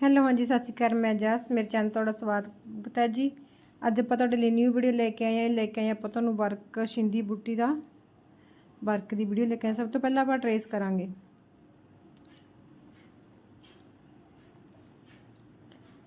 Hello, ਹਾਂਜੀ, ਸਤਿ ਸ਼੍ਰੀ ਅਕਾਲ, ਮੈਂ ਜਸ, ਮੇਰੇ ਚੈਨਲ ਤੁਹਾਡਾ ਸਵਾਗਤ ਹੈ ਜੀ। ਅੱਜ ਆਪਾਂ ਤੁਹਾਡੇ ਲਈ ਨਿਊ ਵੀਡੀਓ ਲੈ ਕੇ ਆਏ ਹਾਂ। ਲੈ ਕੇ ਆਏ ਆਪਾਂ ਤੁਹਾਨੂੰ ਵਰਕ, ਸ਼ਿੰਦੀ ਬੂਟੀ ਦਾ। ਵਰਕ ਦੀ ਵੀਡੀਓ ਲੈ ਕੇ ਆਏ ਸਭ ਤੋਂ ਪਹਿਲਾਂ ਆਪਾਂ ਟਰੇਸ ਕਰਾਂਗੇ।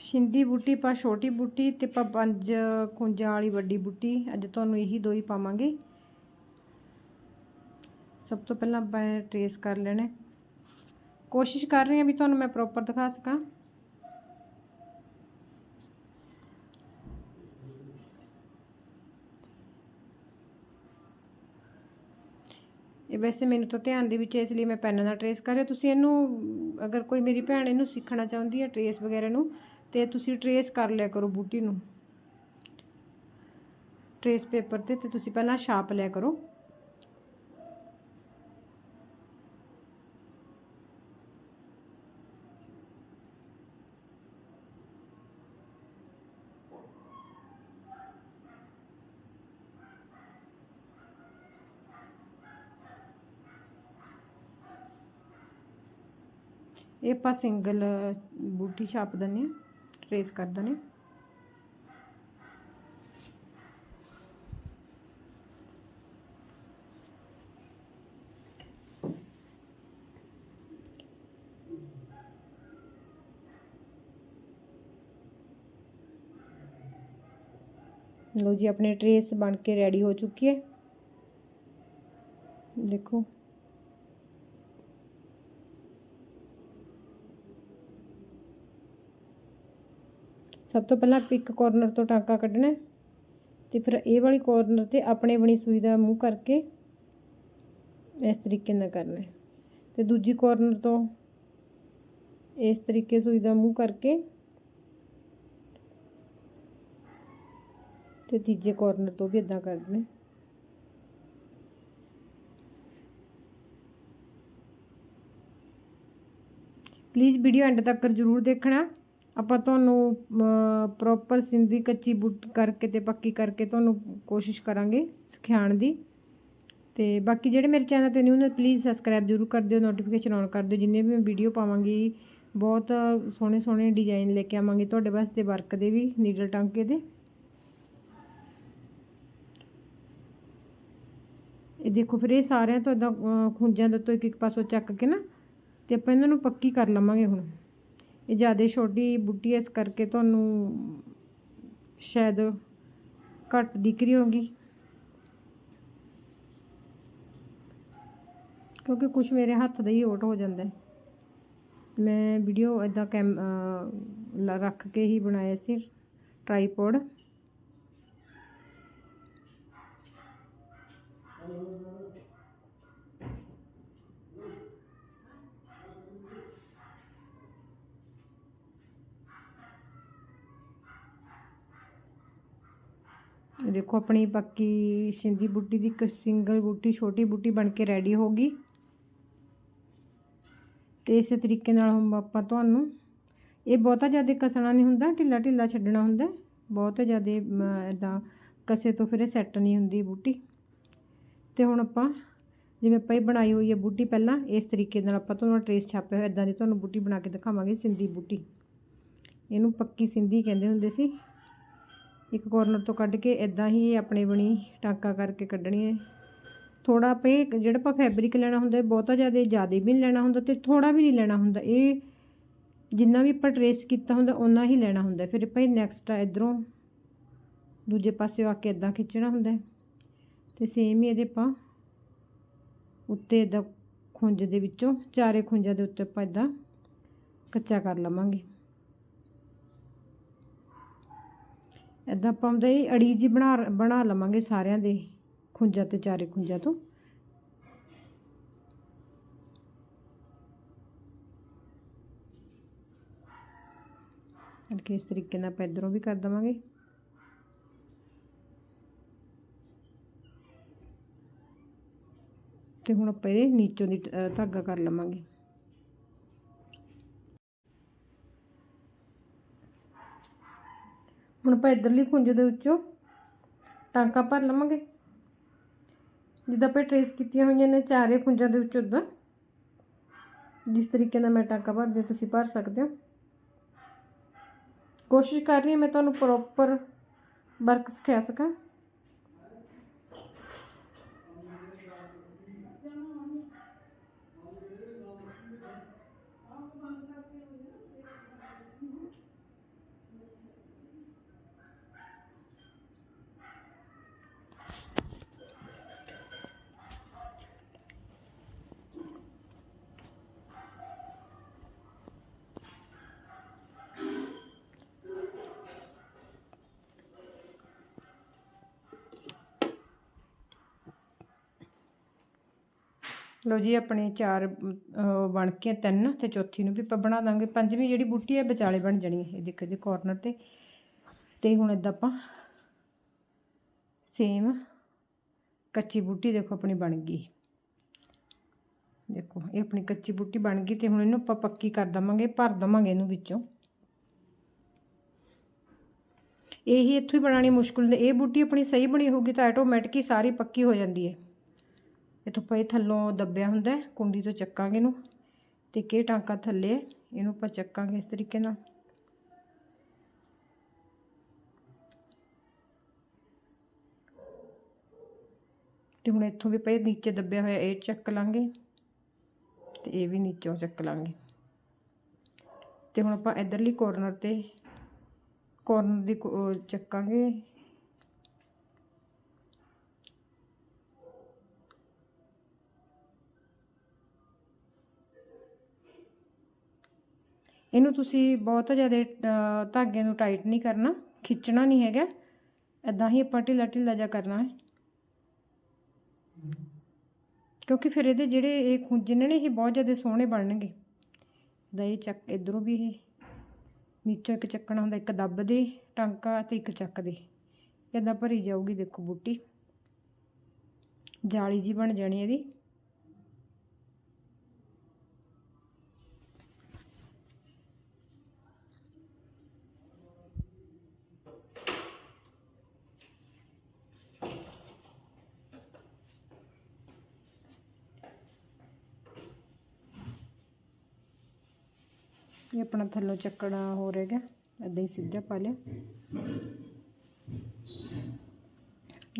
ਸ਼ਿੰਦੀ ਬੂਟੀ ਪਾ ਛੋਟੀ ਬੂਟੀ ਤੇ ਆਪਾਂ ਪੰਜ ਕੁੰਜਾਂ ਵਾਲੀ ਵੱਡੀ ਬੂਟੀ। ਅੱਜ ਤੁਹਾਨੂੰ ਇਹੀ ਦੋ ਹੀ ਪਾਵਾਂਗੇ। ਸਭ ਤੋਂ ਪਹਿਲਾਂ ਆਪਾਂ ਟਰੇਸ ਕਰ ਲੈਣਾ ਕੋਸ਼ਿਸ਼ ਕਰ ਰਹੇ ਹਾਂ ਵੀ ਤੁਹਾਨੂੰ ਮੈਂ ਪ੍ਰੋਪਰ ਦਿਖਾ ਸਕਾਂ। ਇਹ ਵੈਸੇ ਮੈਨੂੰ ਤਾਂ ਧਿਆਨ ਦੇ ਵਿੱਚ ਇਸ ਲਈ ਮੈਂ ਪੈਨ ਨਾਲ ਟਰੇਸ ਕਰ ਰਿਹਾ। ਤੁਸੀਂ ਇਹਨੂੰ, ਅਗਰ ਕੋਈ ਮੇਰੀ ਭੈਣ ਇਹਨੂੰ ਸਿੱਖਣਾ ਚਾਹੁੰਦੀ ਹੈ ਟਰੇਸ ਵਗੈਰਾ ਨੂੰ, ਤੇ ਤੁਸੀਂ ਟਰੇਸ ਕਰ ਲਿਆ ਕਰੋ ਬੂਟੀ ਨੂੰ। ਟਰੇਸ ਪੇਪਰ ਤੇ ਤੇ ਤੁਸੀਂ ਪਹਿਲਾਂ ਛਾਪ ਲਿਆ ਕਰੋ। ਇਹ ਆਪਾਂ ਸਿੰਗਲ ਬੂਟੀ ਛਾਪ ਦਿੰਦੇ ਆ ਟਰੇਸ ਕਰ ਦਿੰਦੇ ਹਾਂ। ਲੋ ਜੀ, ਆਪਣੇ ਟਰੇਸ ਬਣ ਕੇ ਰੈਡੀ ਹੋ ਚੁੱਕੀ ਹੈ। ਦੇਖੋ। ਸਭ ਤੋਂ ਪਹਿਲਾਂ ਆਪ ਇੱਕ ਕੋਰਨਰ ਤੋਂ ਟਾਂਕਾ ਕੱਢਣਾ ਤੇ ਫਿਰ ਇਹ ਵਾਲੀ ਕੋਰਨਰ ਤੇ ਆਪਣੇ ਬਣੀ ਸੂਈ ਦਾ ਮੂੰਹ ਕਰਕੇ ਇਸ ਤਰੀਕੇ ਨਾਲ ਕਰਨਾ ਤੇ ਦੂਜੀ ਕੋਰਨਰ ਤੋਂ ਇਸ ਤਰੀਕੇ ਸੂਈ ਦਾ ਮੂੰਹ ਕਰਕੇ ਤੇ ਤੀਜੇ ਕੋਰਨਰ ਤੋਂ ਵੀ ਇਦਾਂ ਕਰਨਾ ਪਲੀਜ਼ ਵੀਡੀਓ ਐਂਡ ਤੱਕ ਜ਼ਰੂਰ ਦੇਖਣਾ। ਆਪਾਂ ਤੁਹਾਨੂੰ ਪ੍ਰੋਪਰ ਸਿੰਧੀ ਕੱਚੀ ਬੁੱਟ ਕਰਕੇ ਤੇ ਪੱਕੀ ਕਰਕੇ ਤੁਹਾਨੂੰ ਕੋਸ਼ਿਸ਼ ਕਰਾਂਗੇ ਸਿਖਾਉਣ ਦੀ। ਤੇ ਬਾਕੀ ਜਿਹੜੇ ਮੇਰੇ ਚੈਨਲ ਤੇ ਨਿਊ ਨੇ ਪਲੀਜ਼ ਸਬਸਕ੍ਰਾਈਬ ਜ਼ਰੂਰ ਕਰ ਦਿਓ ਨੋਟੀਫਿਕੇਸ਼ਨ ਔਨ ਕਰ ਦਿਓ। ਜਿੰਨੇ ਵੀ ਮੈਂ ਵੀਡੀਓ ਪਾਵਾਂਗੀ, ਬਹੁਤ ਸੋਹਣੇ ਸੋਹਣੇ ਡਿਜ਼ਾਈਨ ਲੈ ਕੇ ਆਵਾਂਗੀ ਤੁਹਾਡੇ ਵਾਸਤੇ ਵਰਕ ਦੇ ਵੀ ਨੀਡਲ ਟਾਂਕੇ ਦੇ। ਇਹ ਦੇਖੋ ਫਿਰ ਇਹ ਸਾਰਿਆਂ ਤੋਂ ਇਦਾਂ ਖੁੰਝਾਂ ਦੇ ਤੋਂ ਇੱਕ ਇੱਕ ਪਾਸੋਂ ਚੱਕ ਕੇ ਨਾ, ਤੇ ਆਪਾਂ ਇਹਨਾਂ ਨੂੰ ਪੱਕੀ ਕਰ ਲਵਾਂਗੇ ਹੁਣ। ਇਹ ਜ਼ਿਆਦਾ ਛੋਟੀ ਬੁੱਟੀ ਇਸ ਕਰਕੇ ਤੁਹਾਨੂੰ ਸ਼ਾਇਦ ਘੱਟ ਦਿਖ ਰਹੀ ਹੋਗੀ ਕਿਉਂਕਿ ਕੁਝ ਮੇਰੇ ਹੱਥ ਦਾ ਹੀ ਓਟ ਹੋ ਜਾਂਦਾ ਮੈਂ ਵੀਡੀਓ ਇਦਾਂ ਕੈਮ ਰੱਖ ਕੇ ਹੀ ਬਣਾਇਆ ਸੀ ਟ੍ਰਾਈਪੋਡ ਦੇਖੋ, ਆਪਣੀ ਪੱਕੀ ਸਿੰਦੀ ਬੂਟੀ ਦੀ ਇੱਕ ਸਿੰਗਲ ਬੂਟੀ, ਛੋਟੀ ਬੂਟੀ ਬਣ ਕੇ ਰੈਡੀ ਹੋ ਗਈ। ਤੇ ਇਸੇ ਤਰੀਕੇ ਨਾਲ ਹੁਣ ਆਪਾਂ ਤੁਹਾਨੂੰ, ਇਹ ਬਹੁਤਾ ਜ਼ਿਆਦਾ ਕਸਣਾ ਨਹੀਂ ਹੁੰਦਾ, ਢਿੱਲਾ ਢਿੱਲਾ ਛੱਡਣਾ ਹੁੰਦਾ ਬਹੁਤ ਜ਼ਿਆਦਾ ਇਦਾਂ ਕਸੇ ਤੋਂ ਫਿਰ ਇਹ ਸੈੱਟ ਨਹੀਂ ਹੁੰਦੀ ਬੂਟੀ। ਤੇ ਹੁਣ ਆਪਾਂ, ਜਿਵੇਂ ਆਪਾਂ ਇਹ ਬਣਾਈ ਹੋਈ ਹੈ ਬੂਟੀ ਪਹਿਲਾਂ, ਇਸ ਤਰੀਕੇ ਨਾਲ ਆਪਾਂ ਤੁਹਾਨੂੰ ਟਰੇਸ ਛਾਪਿਆ ਹੋਇਆ ਇਦਾਂ ਦੀ ਤੁਹਾਨੂੰ ਬੂਟੀ ਬਣਾ ਕੇ ਦਿਖਾਵਾਂਗੇ, ਸਿੰਦੀ ਬੂਟੀ। ਇਹਨੂੰ ਪੱਕੀ ਸਿੰਦੀ ਕਹਿੰਦੇ ਹੁੰਦੇ ਸੀ। ਇੱਕ ਕੋਰਨਰ ਤੋਂ ਕੱਢ ਕੇ ਇਦਾਂ ਹੀ ਆਪਣੇ ਬਣੀ ਟਾਂਕਾ ਕਰਕੇ ਕੱਢਣੀ ਹੈ। ਥੋੜਾ ਪੇ ਜਿਹੜਾ ਆਪਾਂ ਫੈਬਰਿਕ ਲੈਣਾ ਹੁੰਦਾ ਬਹੁਤਾ ਜ਼ਿਆਦਾ ਜ਼ਿਆਦਾ ਵੀ ਨਹੀਂ ਲੈਣਾ ਹੁੰਦਾ ਤੇ ਥੋੜਾ ਵੀ ਨਹੀਂ ਲੈਣਾ ਹੁੰਦਾ। ਇਹ ਜਿੰਨਾ ਵੀ ਆਪਾਂ ਟਰੇਸ ਕੀਤਾ ਹੁੰਦਾ ਉਹਨਾਂ ਹੀ ਲੈਣਾ ਹੁੰਦਾ। ਫਿਰ ਆਪਾਂ ਨੈਕਸਟ ਇਧਰੋਂ ਦੂਜੇ ਪਾਸੇ ਆ ਕੇ ਇਦਾਂ ਖਿੱਚਣਾ ਹੁੰਦਾ ਤੇ ਸੇਮ ਹੀ ਇਹਦੇ ਆਪਾਂ ਉੱਤੇ ਇਦਾਂ ਖੁੰਝ ਦੇ ਵਿੱਚੋਂ, ਚਾਰੇ ਖੁੰਝਾਂ ਦੇ ਉੱਤੇ ਆਪਾਂ ਇਦਾਂ ਕੱਚਾ ਕਰ ਲਵਾਂਗੇ। ਇਦਾਂ ਆਪਾਂ ਹੁੰਦਾ ਇਹ ਅੜੀ ਜੀ ਬਣਾ ਬਣਾ ਲਵਾਂਗੇ ਸਾਰਿਆਂ ਦੇ ਖੁੰਝਾਂ ਤੇ ਚਾਰੇ ਖੁੰਝਾਂ ਤੋਂ। ਹਲਕੇ ਇਸ ਤਰੀਕੇ ਨਾਲ ਆਪਾਂ ਇੱਧਰੋਂ ਵੀ ਕਰ ਦਵਾਂਗੇ। ਤੇ ਹੁਣ ਆਪਾਂ ਇਹਦੇ ਨੀਚੋਂ ਦੀ ਧਾਗਾ ਕਰ ਲਵਾਂਗੇ। ਹੁਣ ਆਪਾਂ ਇਧਰਲੀ ਖੁੰਝ ਦੇ ਵਿੱਚੋਂ ਟਾਂਕਾ ਭਰ ਲਵਾਂਗੇ। ਜਿੱਦਾਂ ਆਪਾਂ ਟਰੇਸ ਕੀਤੀਆਂ ਹੋਈਆਂ ਨੇ ਚਾਰੇ ਖੁੰਝਾਂ ਦੇ ਵਿੱਚੋਂ ਉਦਾਂ ਜਿਸ ਤਰੀਕੇ ਨਾਲ ਮੈਂ ਟਾਂਕਾ ਭਰਦੀ ਤੁਸੀਂ ਭਰ ਸਕਦੇ ਹੋ। ਕੋਸ਼ਿਸ਼ ਕਰ ਰਹੀ ਹਾਂ ਮੈਂ ਤੁਹਾਨੂੰ ਪ੍ਰੋਪਰ ਵਰਕ ਸਿਖਾ ਸਕਾਂ। ਲਓ ਜੀ, ਆਪਣੇ ਚਾਰ ਬਣ ਕੇ ਤਿੰਨ ਤੇ ਚੌਥੀ ਨੂੰ ਵੀ ਆਪਾਂ ਬਣਾ ਦਾਂਗੇ। ਪੰਜਵੀਂ ਜਿਹੜੀ ਬੂਟੀ ਹੈ ਵਿਚਾਲੇ ਬਣ ਜਾਣੀ ਹੈ ਇਹ। ਦੇਖੋ ਜੀ ਕਾਰਨਰ ਤੇ। ਤੇ ਹੁਣ ਇਦਾਂ ਆਪਾਂ ਸੇਮ ਕੱਚੀ ਬੂਟੀ ਦੇਖੋ, ਆਪਣੀ ਬਣ ਗਈ। ਦੇਖੋ, ਇਹ ਆਪਣੀ ਕੱਚੀ ਬੂਟੀ ਬਣ ਗਈ ਤੇ ਹੁਣ ਇਹਨੂੰ ਆਪਾਂ ਪੱਕੀ ਕਰ ਦਵਾਂਗੇ ਭਰ ਦਵਾਂਗੇ ਇਹਨੂੰ ਵਿੱਚੋਂ। ਇਹੀ ਇੱਥੋਂ ਹੀ ਬਣਾਉਣੀ ਮੁਸ਼ਕਿਲ ਨੇ। ਇਹ ਬੂਟੀ ਆਪਣੀ ਸਹੀ ਬਣੀ ਹੋਊਗੀ ਤਾਂ ਆਟੋਮੈਟਿਕ ਹੀ ਸਾਰੀ ਪੱਕੀ ਹੋ ਜਾਂਦੀ ਹੈ। ਇਥੋਂ ਪਏ ਥੱਲੋਂ ਦੱਬਿਆ ਹੁੰਦਾ ਕੁੰਡੀ ਤੋਂ ਚੱਕਾਂਗੇ ਇਹਨੂੰ। ਤੇ ਕਿ ਟਾਂਕਾ ਥੱਲੇ ਹੈ, ਇਹਨੂੰ ਆਪਾਂ ਚੱਕਾਂਗੇ ਇਸ ਤਰੀਕੇ ਨਾਲ। ਤੇ ਹੁਣ ਇੱਥੋਂ ਵੀ ਪਏ ਨੀਚੇ ਦੱਬਿਆ ਹੋਇਆ ਇਹ ਚੱਕ ਲਾਂਗੇ। ਤੇ ਇਹ ਵੀ ਨੀਚੋਂ ਚੱਕ ਲਾਂਗੇ। ਤੇ ਹੁਣ ਆਪਾਂ ਇਧਰਲੀ ਕੋਰਨਰ ਤੇ ਕੋਰਨਰ ਦੀ ਕੋ- ਚੱਕਾਂਗੇ। ਇਹਨੂੰ ਤੁਸੀਂ ਬਹੁਤ ਜ਼ਿਆਦਾ ਧਾਗੇ ਨੂੰ ਟਾਈਟ ਨਹੀਂ ਕਰਨਾ, ਖਿੱਚਣਾ ਨਹੀਂ ਹੈਗਾ। ਐਦਾਂ ਹੀ ਆਪਾਂ ਢਿੱਲਾ ਢਿੱਲਾ ਜਿਹਾ ਕਰਨਾ ਹੈ। ਕਿਉਂਕਿ ਫਿਰ ਇਹਦੇ ਜਿਹੜੇ ਇਹ ਖੁੰਝਣੇ ਨੇ ਇਹ ਬਹੁਤ ਜ਼ਿਆਦਾ ਸੋਹਣੇ ਬਣਨਗੇ। ਦਾ ਇਹ ਚੱਕ, ਇਧਰੋਂ ਵੀ ਇਹ, ਨੀਚੋਂ ਇੱਕ ਚੱਕਣਾ ਹੁੰਦਾ, ਇੱਕ ਦੱਬ ਦੇ ਟਾਂਕਾ ਤੇ ਇੱਕ ਚੱਕ ਦੇ ਇਦਾਂ ਭਰੀ ਜਾਊਗੀ ਦੇਖੋ ਬੂਟੀ। ਜਾਲੀ ਜੀ ਬਣ ਜਾਣੀ ਇਹਦੀ। ਇਹ ਆਪਣਾ ਥੱਲੋਂ ਚੱਕਣਾ ਹੋ ਰਿਹਾ ਇਦਾਂ ਹੀ ਸਿੱਧਾ ਪਾ ਲਿਆ।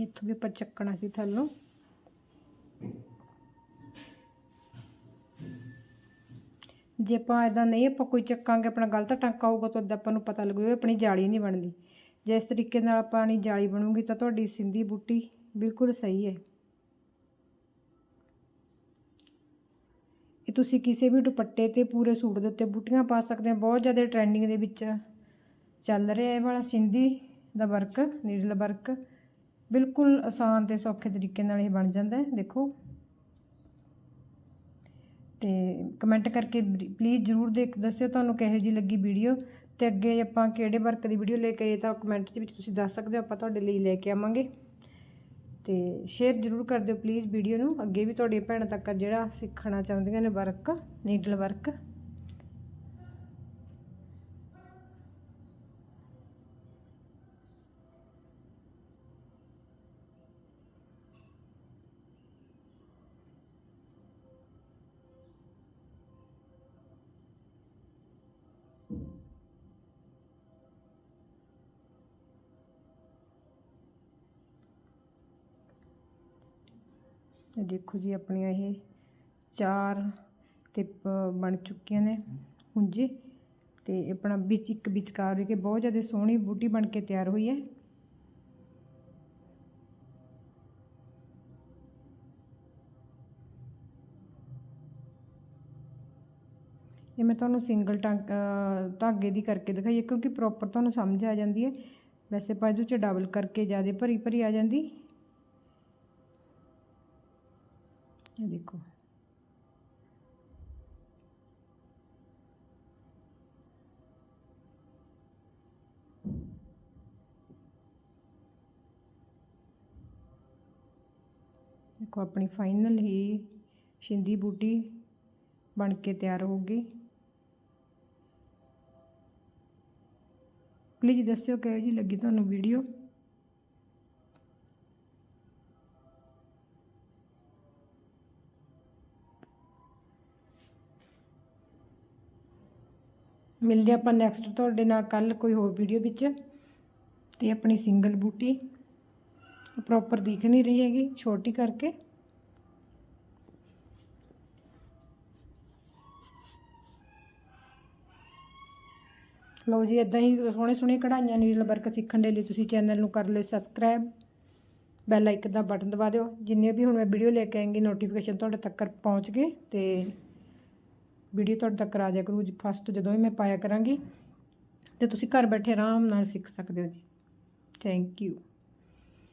ਇੱਥੋਂ ਵੀ ਆਪਾਂ ਚੱਕਣਾ ਸੀ ਥੱਲੋਂ। ਜੇ ਆਪਾਂ ਇਦਾਂ ਨਹੀਂ ਆਪਾਂ ਕੋਈ ਚੱਕਾਂਗੇ, ਆਪਣਾ ਗਲਤ ਟਾਂਕਾ ਹੋਊਗਾ ਤਾਂ ਉਦਾਂ ਆਪਾਂ ਨੂੰ ਪਤਾ ਲੱਗੂਗਾ ਆਪਣੀ ਜਾਲੀ ਨਹੀਂ ਬਣਦੀ। ਜੇ ਇਸ ਤਰੀਕੇ ਨਾਲ ਆਪਾਂ ਆਪਣੀ ਜਾਲੀ ਬਣੂਗੀ ਤਾਂ ਤੁਹਾਡੀ ਸਿੰਧੀ ਬੂਟੀ ਬਿਲਕੁਲ ਸਹੀ ਹੈ ਇਹ ਤੁਸੀਂ ਕਿਸੇ ਵੀ ਦੁਪੱਟੇ ਤੇ ਪੂਰੇ ਸੂਟ ਦੇ ਉੱਤੇ ਬੂਟੀਆਂ ਪਾ ਸਕਦੇ ਹੋ, ਬਹੁਤ ਜ਼ਿਆਦਾ ਟ੍ਰੈਂਡਿੰਗ ਦੇ ਵਿੱਚ ਚੱਲ ਰਿਹਾ ਇਹ ਵਾਲਾ ਸਿੰਧੀ ਦਾ ਵਰਕ, ਨੀਡਲ ਵਰਕ। ਬਿਲਕੁਲ ਆਸਾਨ ਤੇ ਸੌਖੇ ਤਰੀਕੇ ਨਾਲ ਇਹ ਬਣ ਜਾਂਦਾ ਹੈ, ਦੇਖੋ। ਤੇ ਕਮੈਂਟ ਕਰਕੇ ਪਲੀਜ਼ ਜਰੂਰ ਦੇਖ, ਦੱਸਿਓ ਤੁਹਾਨੂੰ ਕਿਹੋ ਜੀ ਲੱਗੀ ਵੀਡੀਓ ਤੇ ਅੱਗੇ ਆਪਾਂ ਕਿਹੜੇ ਵਰਕ ਦੀ ਵੀਡੀਓ ਲੈ ਕੇ ਆਏ ਤਾਂ ਕਮੈਂਟ ਦੇ ਵਿੱਚ ਤੁਸੀਂ ਦੱਸ ਸਕਦੇ ਹੋ, ਆਪਾਂ ਤੁਹਾਡੇ ਲਈ ਲੈ ਕੇ ਆਵਾਂਗੇ। ਤੇ ਸ਼ੇਅਰ ਜਰੂਰ ਕਰ ਦਿਓ ਪਲੀਜ਼ ਵੀਡੀਓ ਨੂੰ। ਅੱਗੇ ਵੀ ਤੁਹਾਡੀਆਂ ਭੈਣਾਂ ਤੱਕ ਜਿਹੜਾ ਸਿੱਖਣਾ ਚਾਹੁੰਦੀਆਂ ਨੇ ਵਰਕ ਨੀਡਲ ਵਰਕ ਇਹ ਦੇਖੋ ਜੀ ਆਪਣੀਆਂ ਇਹ ਚਾਰ ਤੇ ਬਣ ਚੁੱਕੀਆਂ ਨੇ ਹੁੰਜੇ ਤੇ ਆਪਣਾ ਵਿੱਚ ਇੱਕ ਵਿਚਕਾਰ ਕੇ ਬਹੁਤ ਜ਼ਿਆਦਾ ਸੋਹਣੀ ਬੂਟੀ ਬਣ ਕੇ ਤਿਆਰ ਹੋਈ ਹੈ। ਇਹ ਮੈਂ ਤੁਹਾਨੂੰ ਸਿੰਗਲ ਟਾਂਕ ਧਾਗੇ ਦੀ ਕਰਕੇ ਦਿਖਾਈ ਕਿਉਂਕਿ ਪ੍ਰੋਪਰ ਤੁਹਾਨੂੰ ਸਮਝ ਆ ਜਾਂਦੀ ਹੈ। ਵੈਸੇ ਬਾਜੂ 'ਚ ਡਬਲ ਕਰਕੇ ਜ਼ਿਆਦਾ ਭਰੀ ਭਰੀ ਆ ਜਾਂਦੀ। ਇਹ ਦੇਖੋ ਦੇਖੋ, ਆਪਣੀ ਫਾਈਨਲ ਹੀ ਸ਼ਿੰਦੀ ਬੂਟੀ ਬਣ ਕੇ ਤਿਆਰ ਹੋ ਗਈ ਪਲੀਜ਼ ਦੱਸਿਓ ਕਿਹੋ ਜੀ ਲੱਗੀ ਤੁਹਾਨੂੰ ਵੀਡੀਓ ਮਿਲਦੇ ਆਪਾਂ ਨੈਕਸਟ ਤੁਹਾਡੇ ਨਾਲ ਕੱਲ ਕੋਈ ਹੋਰ ਵੀਡੀਓ ਵਿੱਚ। ਤੇ ਆਪਣੀ ਸਿੰਗਲ ਬੂਟੀ ਪ੍ਰੋਪਰ ਦਿਖ ਨਹੀਂ ਰਹੀ ਹੈਗੀ, ਛੋਟੀ ਕਰਕੇ। ਲਓ ਜੀ ਇਦਾਂ ਹੀ ਸੋਹਣੇ ਸੋਹਣੇ ਕਢਾਈਆਂ ਨੀਡਲ ਵਰਕ ਸਿੱਖਣ ਦੇ ਲਈ ਤੁਸੀਂ ਚੈਨਲ ਨੂੰ ਕਰ ਲਿਓ ਸਬਸਕ੍ਰਾਈਬ ਬੈਲ ਆਈਕਨ ਦਾ ਬਟਨ ਦਬਾ ਦਿਓ। ਜਿੰਨੇ ਵੀ ਹੁਣ ਮੈਂ ਵੀਡੀਓ ਲੈ ਕੇ ਆਏਗੀ ਨੋਟੀਫਿਕੇਸ਼ਨ ਤੁਹਾਡੇ ਤੱਕ ਪਹੁੰਚ ਗਏ। ਤੇ ਵੀਡੀਓ ਤੁਹਾਡੇ ਤੱਕ ਆ ਜਾਇਆ ਕਰੂ। ਫਸਟ ਜਦੋਂ ਵੀ ਮੈਂ ਪਾਇਆ ਕਰਾਂਗੀ, ਤੇ ਤੁਸੀਂ ਘਰ ਬੈਠੇ ਆਰਾਮ ਨਾਲ ਸਿੱਖ ਸਕਦੇ ਹੋ ਜੀ। Thank you